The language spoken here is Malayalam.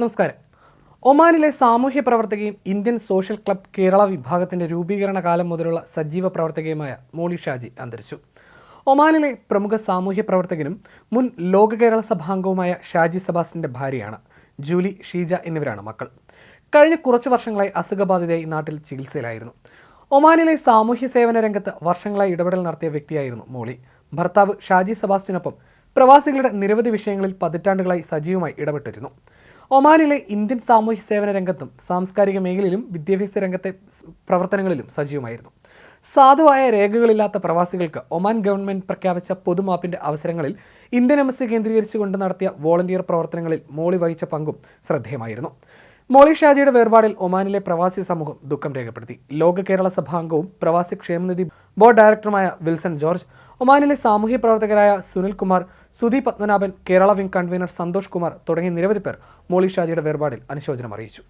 നമസ്കാരം. ഒമാനിലെ സാമൂഹ്യ പ്രവർത്തകയും ഇന്ത്യൻ സോഷ്യൽ ക്ലബ് കേരള വിഭാഗത്തിന്റെ രൂപീകരണ കാലം മുതലുള്ള സജീവ പ്രവർത്തകയുമായ മോളി ഷാജി അന്തരിച്ചു. ഒമാനിലെ പ്രമുഖ സാമൂഹ്യ പ്രവർത്തകനും മുൻ ലോക കേരള സഭാംഗവുമായ ഷാജി സബാസിന്റെ ഭാര്യയാണ് ജൂലി ഷീജ എന്നിവരാണ് മക്കൾ. കഴിഞ്ഞ കുറച്ചു വർഷങ്ങളായി അസുഖബാധിതയായി നാട്ടിൽ ചികിത്സയിലായിരുന്നു. ഒമാനിലെ സാമൂഹ്യ സേവന രംഗത്ത് വർഷങ്ങളായി ഇടപെടൽ നടത്തിയ വ്യക്തിയായിരുന്നു മോളി. ഭർത്താവ് ഷാജി സബാസ്റ്റിനൊപ്പം പ്രവാസികളുടെ നിരവധി വിഷയങ്ങളിൽ പതിറ്റാണ്ടുകളായി സജീവമായി ഇടപെട്ടിരുന്നു. ഒമാനിലെ ഇന്ത്യൻ സാമൂഹ്യ സേവന രംഗത്തും സാംസ്കാരിക മേഖലയിലും വിദ്യാഭ്യാസ രംഗത്തെ പ്രവർത്തനങ്ങളിലും സജീവമായിരുന്നു. സാധുവായ രേഖകളില്ലാത്ത പ്രവാസികൾക്ക് ഒമാൻ ഗവൺമെന്റ് പ്രഖ്യാപിച്ച പൊതുമാപ്പിന്റെ അവസരങ്ങളിൽ ഇന്ത്യൻ എംബസി കേന്ദ്രീകരിച്ചുകൊണ്ട് നടത്തിയ വോളണ്ടിയർ പ്രവർത്തനങ്ങളിൽ മോളി വഹിച്ച പങ്കും ശ്രദ്ധേയമായിരുന്നു. മോളി ഷാജിയുടെ വേർപാടിൽ ഒമാനിലെ പ്രവാസി സമൂഹം ദുഃഖം രേഖപ്പെടുത്തി. ലോക കേരള സഭാംഗവും പ്രവാസി ക്ഷേമനിധി ബോർഡ് ഡയറക്ടറുമായ വിൽസൺ ജോർജ് ഒമാനിലെ സാമൂഹ്യ പ്രവർത്തകരായ സുനിൽ കുമാർ സുധി പത്മനാഭൻ കേരള വിംഗ് കൺവീനർ സന്തോഷ് കുമാർ തുടങ്ങി നിരവധി പേർ മോളി ഷാജിയുടെ വേർപാടിൽ അനുശോചനം അറിയിച്ചു.